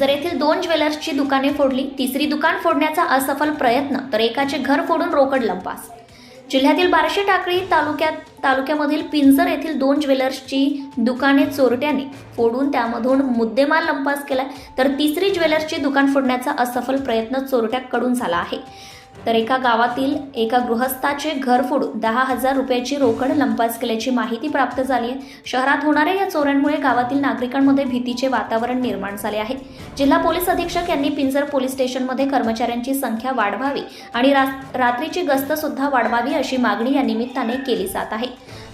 पिंजर येथील दोन ज्वेलर्सची दुकाने फोडली तिसरी दुकान फोडण्याचा असफल प्रयत्न तर एकाचे घर फोडून रोकड लंपास. जिल्ह्यातील बार्शी टाकळी तालुक्यात तालुक्यामधील पिंजर येथील दोन ज्वेलर्सची दुकाने चोरट्याने फोडून त्यामधून मुद्देमाल लंपास केला तर तिसरी ज्वेलर्सची दुकान फोडण्याचा असफल प्रयत्न चोरट्याकडून झाला आहे. तर एका गावातील एका गृहस्थाचे घर फोडून दहा हजार रुपयाची रोकड लंपास केल्याची माहिती प्राप्त झाली आहे. शहरात होणाऱ्या या चोऱ्यांमुळे गावातील नागरिकांमध्ये भीतीचे वातावरण निर्माण झाले आहे. जिल्हा पोलीस अधीक्षक यांनी पिंजर पोलीस स्टेशनमध्ये कर्मचाऱ्यांची संख्या वाढवावी आणि रात्रीची गस्त सुद्धा वाढवावी अशी मागणी या निमित्ताने केली जात आहे.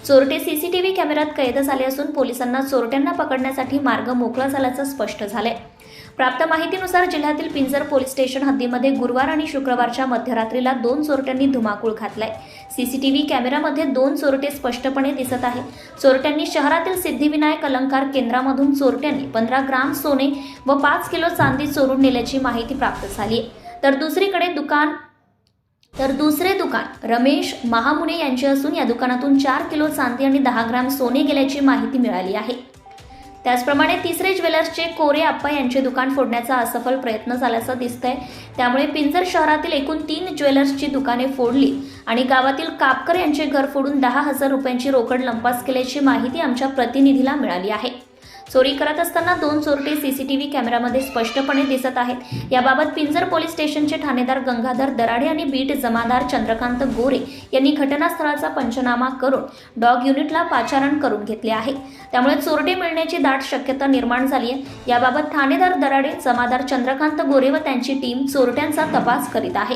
चोरटे सीसीटीव्ही कॅमेऱ्यात कैद झाले असून पोलिसांना चोरट्यांना पकडण्यासाठी मार्ग मोकळा झाल्याचं स्पष्ट झालंय. प्राप्त माहितीनुसार जिल्ह्यातील पिंजर पोलीस स्टेशन हद्दीमध्ये गुरुवार आणि शुक्रवारच्या मध्यरात्रीला दोन चोरट्यांनी धुमाकूळ घातलाय. सीसीटीव्ही कॅमेऱ्यामध्ये दोन चोरटे स्पष्टपणे दिसत आहे चोरट्यांनी शहरातील सिद्धिविनायक अलंकार केंद्रामधून चोरट्यांनी पंधरा ग्राम सोने व पाच किलो चांदी चोरून नेल्याची माहिती प्राप्त झाली आहे तर दुसरीकडे दुकान तर दुसरे दुकान रमेश महामुने यांचे असून या दुकानातून चार किलो चांदी आणि दहा ग्राम सोने गेल्याची माहिती मिळाली आहे. त्याचप्रमाणे तिसरे ज्वेलर्सचे कोरे आप्पा यांचे दुकान फोडण्याचा असफल प्रयत्न झाल्याचं दिसतंय. त्यामुळे पिंजर शहरातील एकूण तीन ज्वेलर्सची दुकाने फोडली आणि गावातील कापकर यांचे घर फोडून दहा हजार रुपयांची रोकड लंपास केल्याची माहिती आमच्या प्रतिनिधीला मिळाली आहे. चोरी करत असताना दोन चोरटे सीसीटीव्ही कॅमेरामध्ये स्पष्टपणे दिसत आहेत. याबाबत पिंजर पोलीस स्टेशनचे ठाणेदार गंगाधर दराडे आणि बीट जमादार चंद्रकांत गोरे यांनी घटनास्थळाचा पंचनामा करून डॉग युनिटला पाचारण करून घेतले आहे. त्यामुळे चोरटे मिळण्याची दाट शक्यता निर्माण झाली आहे. याबाबत ठाणेदार दराडे जमादार चंद्रकांत गोरे व त्यांची टीम चोरट्यांचा तपास करीत आहे.